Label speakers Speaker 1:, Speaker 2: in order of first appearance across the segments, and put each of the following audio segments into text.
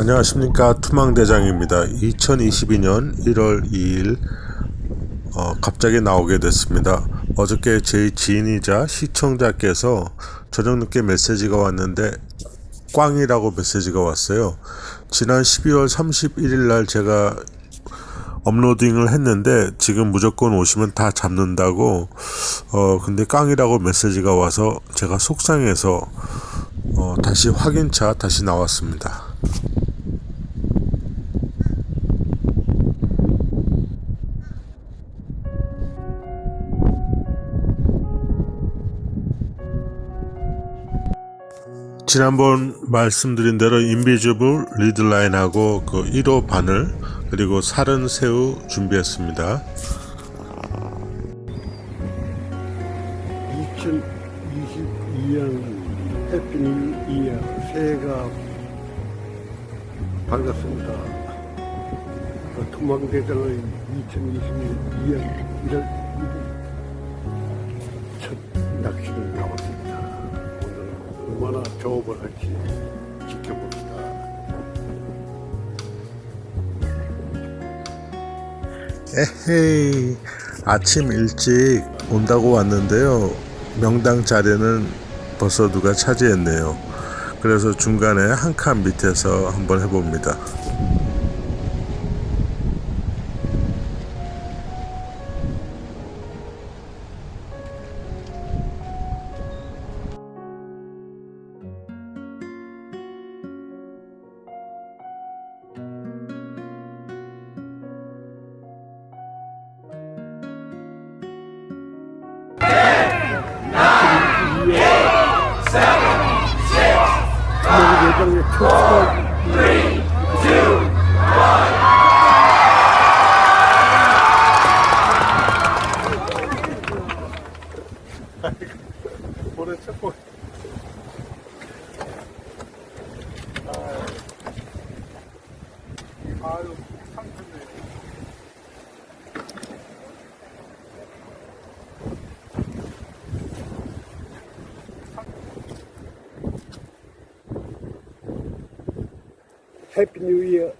Speaker 1: 안녕하십니까. 투망대장입니다. 2022년 1월 2일 어, 갑자기 나오게 됐습니다. 어저께 제 지인이자 시청자께서 저녁 늦게 메시지가 왔는데 꽝이라고 메시지가 왔어요. 지난 12월 31일 날 제가 업로딩을 했는데 지금 무조건 오시면 다 잡는다고 어 근데 깡이라고 메시지가 와서 제가 속상해서 어 다시 확인차 다시 나왔습니다. 지난번 말씀드린 대로 인비지블 리드라인하고 그 1호 바늘 그리고 살은 새우 준비했습니다.
Speaker 2: 2022년 해피뉴 이어 새해가 밝았습니다. 그 투망대장의 2022년 1월 조업을 할지 지켜봅니다.
Speaker 1: 에헤이 아침 일찍 온다고 왔는데요. 명당 자리는 벌써 누가 차지했네요. 그래서 중간에 한 칸 밑에서 한번 해봅니다
Speaker 2: 해피 뉴 이어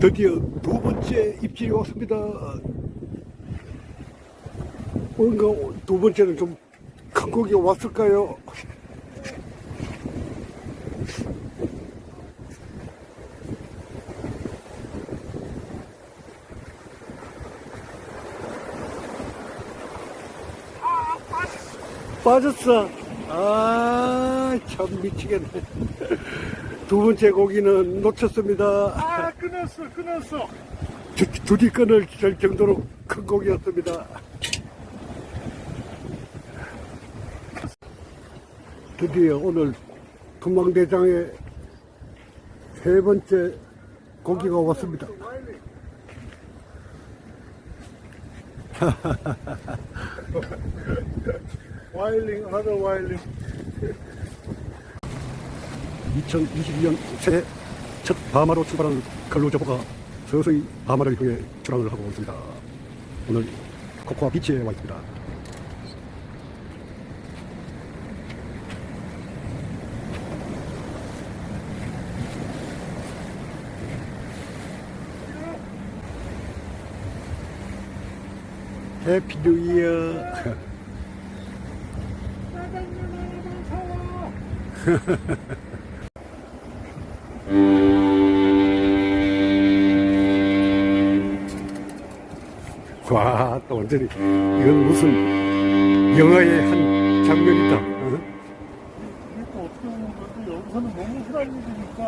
Speaker 2: 드디어 두 번째 입질이 왔습니다. 뭔가 두 번째는 좀 큰 고기가 왔을까요? 빠졌어. 아, 참 미치겠네. 두 번째 고기는 놓쳤습니다.
Speaker 1: 아 끊었어 끊었어
Speaker 2: 두- 두디 끊을 될 정도로 큰 고기였습니다. 드디어 오늘 금방대장의 세 번째 고기가 왔습니다.
Speaker 1: 와일링 하더 와일링
Speaker 2: 2022년 새해 첫 밤하로 출발한 근로저보가 서서히 밤하를 향해 출항을 하고 있습니다. 오늘 코코아 비치에 와 있습니다. 해피 뉴 이어. 와, 또 완전히, 이건 무슨 영화의 한 장면이다. 어?
Speaker 1: 그러니까 어떻게 보면 그래도 여기서는 너무 흔한 일이니까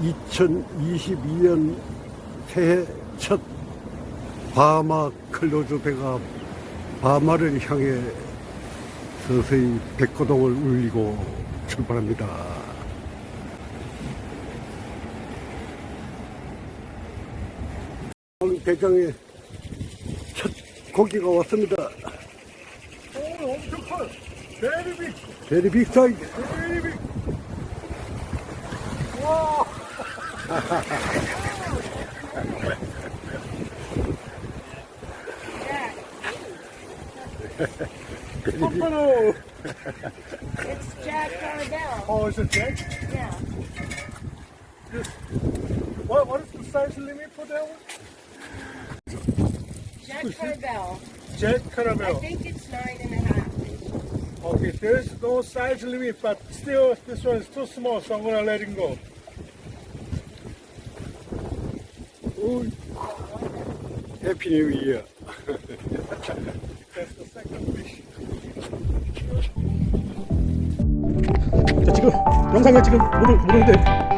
Speaker 2: 2022년 새해 첫 바마 클로즈 배가 바마를 향해 서서히 백호동을 울리고 출발합니다. 오늘 대장에 첫 고기가 왔습니다.
Speaker 1: 오, 엄청 커. 베리빅.
Speaker 2: 베리빅 사이즈.
Speaker 1: 베리빅.
Speaker 3: 와.
Speaker 4: It's Jack Darnell.
Speaker 3: Oh, is it Jack?
Speaker 4: Yeah.
Speaker 3: What, what is the size limit for that one?
Speaker 4: Jack Caramel.
Speaker 3: Jack Caramel.
Speaker 4: I think it's nine and a half.
Speaker 3: Okay, there is no size limit, but still this one is too small, so I'm gonna let him go.
Speaker 2: Ooh. Happy New Year.
Speaker 3: That's the second fish.
Speaker 5: 자, 지금 영상에 지금 물는데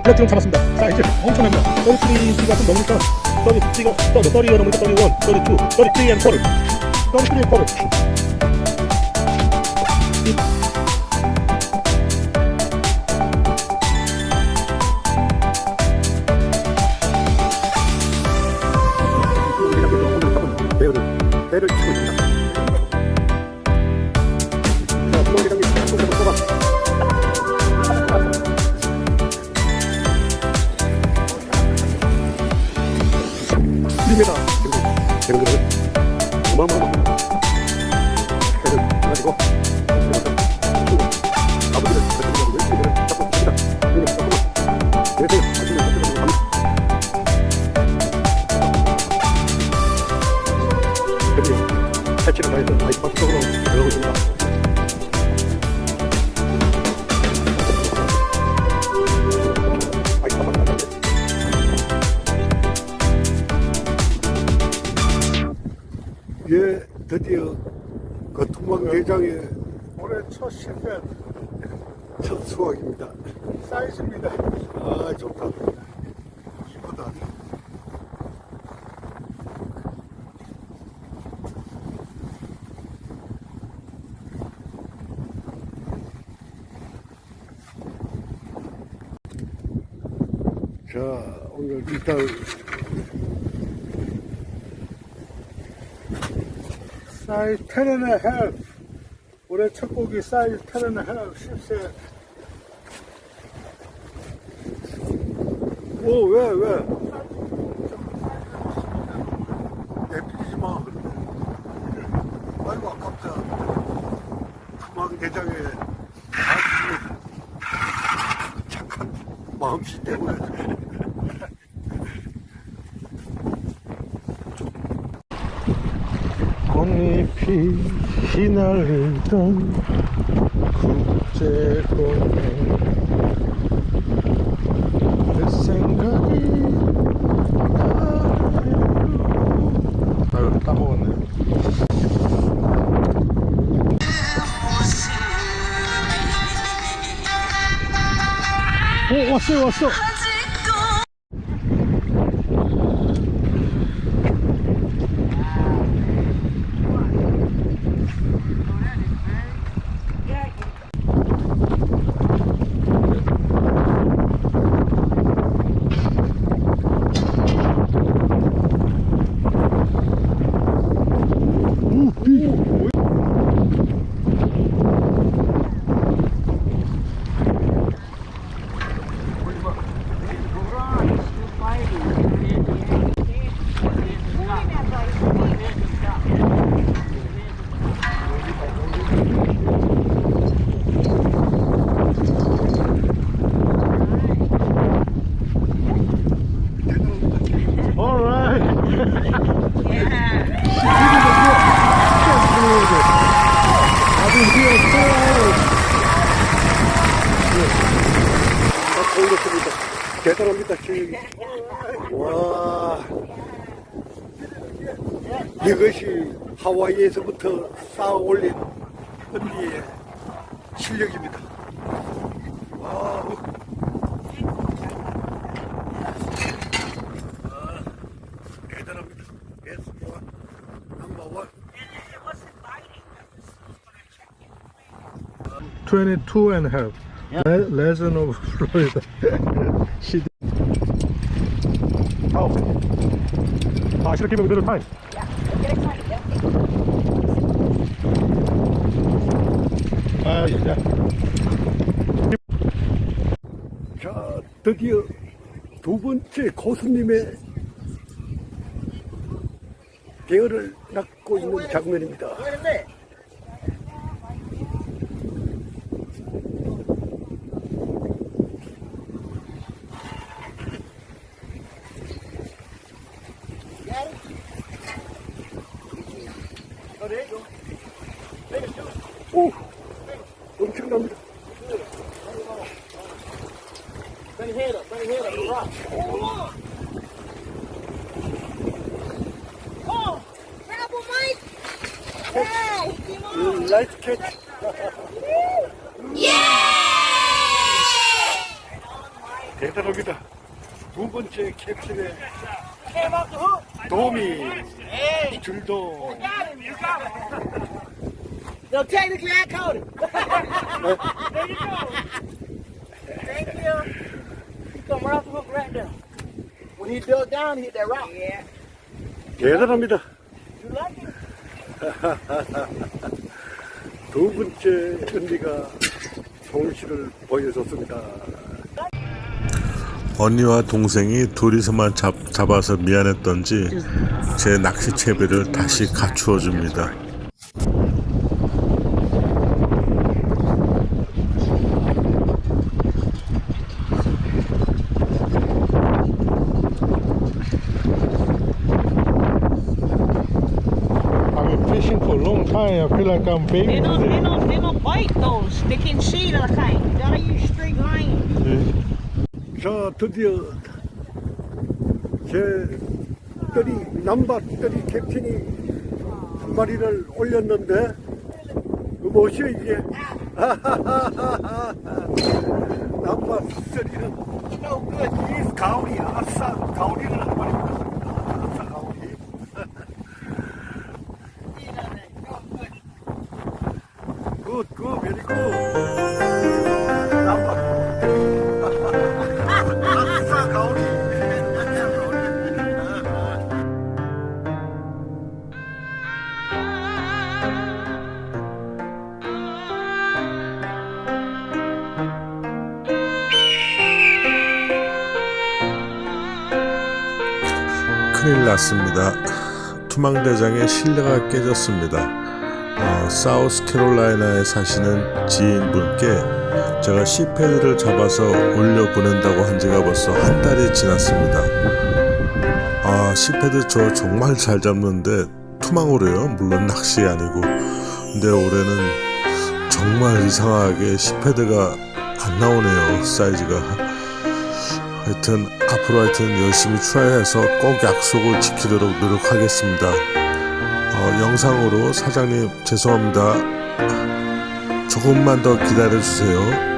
Speaker 5: 제가 지금 잡았습니다. 사이즈 엄청납니다. 33T가 좀 넘으니까 33가 30가 넘으니까 31, 32, 33 and quarter. 33 and quarter.
Speaker 2: 배를 배를 치고 있습니다. 드디어 패치를 가해서 바이파스 쪽으로 들어가고 있습니다. 예, 드디어 그 통방 대장의
Speaker 3: 올해 첫 실패
Speaker 2: 첫 수확입니다.
Speaker 3: 사이즈입니다.
Speaker 2: 아, 좋다. 자, 오늘 일단
Speaker 3: 사이즈 10 and a half. 올해 첫10 and a half 10세.
Speaker 2: 오, 왜, 왜? 내피지 마. 아이고, 아깝다. 투망 대장의 아주 착한 마음씨 때문에.
Speaker 5: 휘날리던 국제공원 그 생각이 나요 아유 까먹었네 오 왔어요 왔어
Speaker 2: 다 올렸습니다. 대단합니다, 실력이. 와. 이것이 하와이에서부터 쌓아 올린 언니의 실력입니다. 와.
Speaker 5: 22 and a half. Le- Lesson of Florida. she
Speaker 2: Oh. I should have given him a bit of time.
Speaker 5: 아, 야.
Speaker 2: 자, 드디어 두 번째 고수님의 대열을 낳고 있는 장면입니다. 오, 엄청납니다.
Speaker 4: Trouble, Mike! On!
Speaker 2: 라이트 캐치. 대단합니다. 두 번째 캡슐에 도움이 줄도
Speaker 6: No, technically, I caught it. there you go. Thank you. He come right off the hook right there. When he dug down, he hit that rock. Yeah.
Speaker 2: 대단합니다. 두 번째 은비가 손실을 보여줬습니다.
Speaker 1: 언니와 동생이 둘이서만 잡, 잡아서 미안했던지 제 낚시 채비를 다시 갖추어 줍니다.
Speaker 3: Fishing for a long time. I feel like I'm baby
Speaker 6: They don't, they
Speaker 3: today.
Speaker 6: don't, they don't bite those. They can see the kind. You gotta use straight line.
Speaker 2: 자, 드디어 제 떠리, 남바 떠리 캡틴이 한 마리를 올렸는데, 그 뭐시오, 이게? 남바 떠리는 no good. 이 가오리, 아싸, 가오리를 한 마리 올렸습니다. 아싸, 가오리. 굿, 굿.
Speaker 1: 큰일 났습니다. 투망대장의 신뢰가 깨졌습니다. 어, 사우스캐롤라이나에 사시는 지인분께 제가 시패드를 잡아서 올려 보낸다고 한 지가 벌써 한 달이 지났습니다. 아, 시패드 저 정말 잘 잡는데 투망으로요. 물론 낚시 아니고. 근데 올해는 정말 이상하게 시패드가 안 나오네요. 사이즈가. 하여튼 앞으로 하여튼 열심히 트라이해서 꼭 약속을 지키도록 노력하겠습니다. 어, 영상으로 사장님 죄송합니다. 조금만 더 기다려 주세요.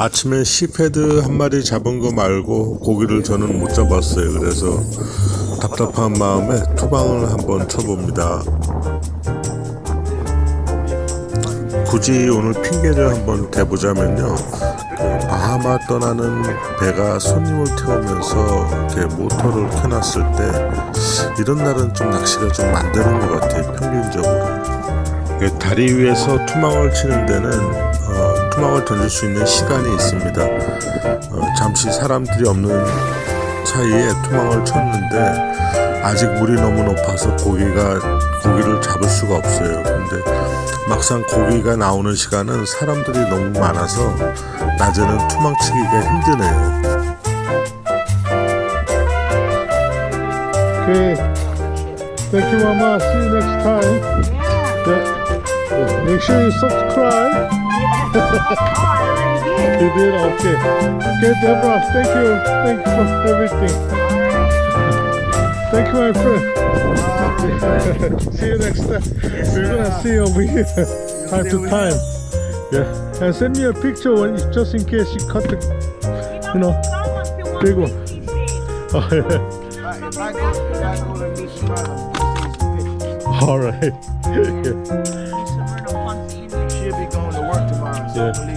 Speaker 1: 아침에 시패드 한 마리 잡은 거 말고 고기를 저는 못 잡았어요. 그래서 답답한 마음에 투방을 한번 쳐봅니다. 굳이 오늘 핑계를 한번 대보자면요. 그 바하마 떠나는 배가 손님을 태우면서 이렇게 모터를 켜놨을 때 이런 날은 좀 낚시가 좀 안 되는 것 같아요. 평균적으로. 그 다리 위에서 투망을 치는 데는 어, 투망을 던질 수 있는 시간이 있습니다. 어, 잠시 사람들이 없는 사이에 투망을 쳤는데 아직 물이 너무 높아서 고기가 고기를 잡을 수가 없어요. 근데 막상 고기가 나오는 시간은 사람들이 너무 많아서 낮에는 투망치기가 힘드네요.
Speaker 3: Okay. Thank you, Mama. See you next time. Yeah. Make sure you subscribe.
Speaker 4: Oh, I already did.
Speaker 3: You did? Okay. Okay, Deborah. Thank you. Thank you for everything. Thank you, my friend. see you next time. We're gonna see you over here time to time. Yeah. And send me a picture when just in case you cut the. You know. Big one. Oh, yeah.
Speaker 6: If I go, if I go to Michigan,
Speaker 3: All right.
Speaker 6: good.